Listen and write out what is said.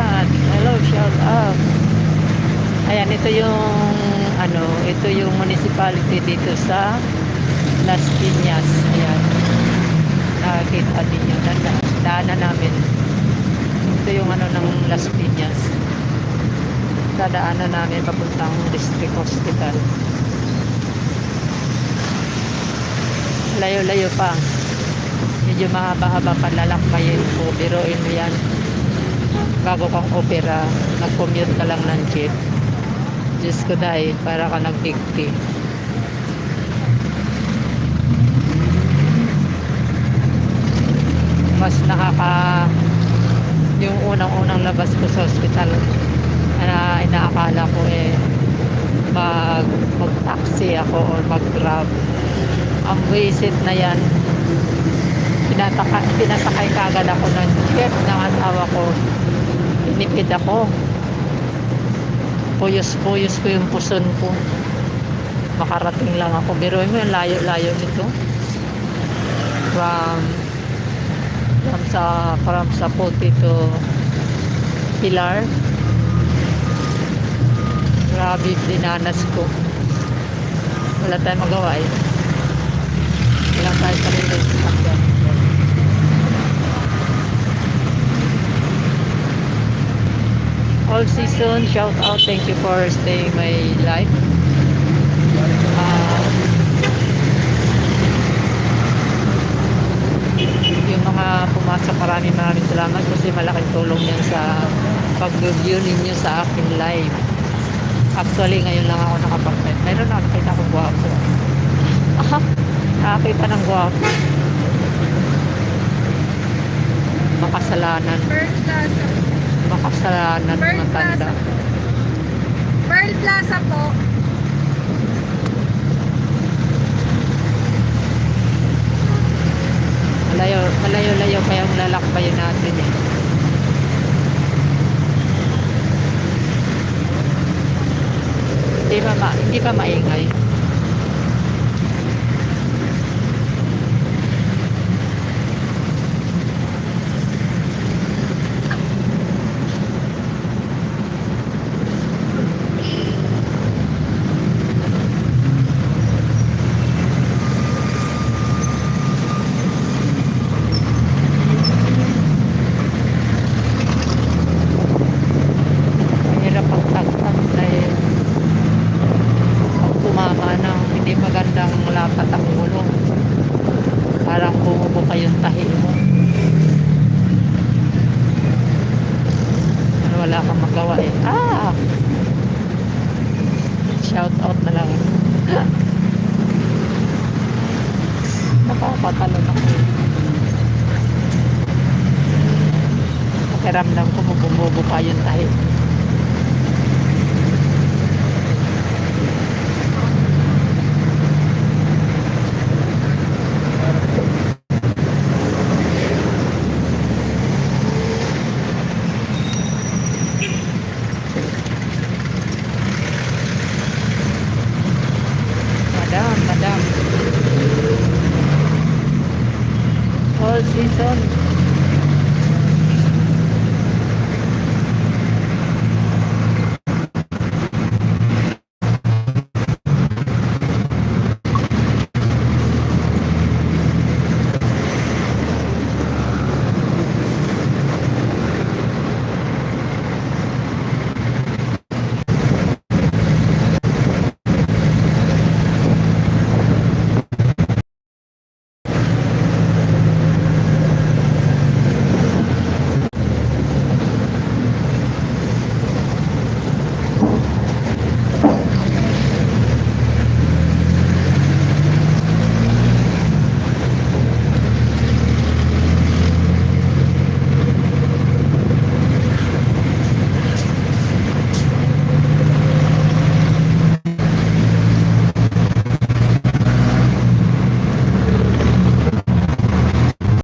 God. Hello, shout out. Ayan, ito yung ano, ito yung municipality dito sa Las Piñas. Ayan. Nakakita din yung daan, daanan namin. Ito yung ano ng Las Piñas. Dadaanan namin papuntang District Hospital. Layo-layo pa. Medyo mahaba-haba pa lalakbayin ko. Biruin mo yan. Bago kang opera, nag-commute ka lang ng jeep. Diyos ko dahil, para ka nag-digti. Mas nakaka... Yung unang-unang labas ko sa hospital, na inaakala ko eh, mag, mag-taxi ako or mag-grab. Ang visit na yan, pinataka, pinasakay kagad ako ng jeep ng asawa ko. Pinipid ako. Puyos-puyos ko yung puson ko. Makarating lang ako. Biruin mo yung layo-layo nito. From from sa from sa Puti to Pilar. Grabe dinanas ko. Wala tayong magawa eh. Walang tayo sarili sa sakyan. All season. Shout out thank you for staying my life. Ah, yung mga pumasok maraming maraming salamat kasi malaking tulong yan sa pag-review ninyo sa akin live. Actually ngayon lang ako nakapag-live meron nakakita ko gwapo aha nakakita ng gwapo makasalanan. Pearl Plaza. Makasalanan Pearl matanda Plaza. Pearl Plaza po. malayo malayo layo pa yung lalakbayin natin eh hindi pa ma hindi pa maingay wala kang magawa eh. Ah! Shout out na lang. Nakapatalon ako. Pakiramdam ko bumubuka yung tahi Madam, madam. All season.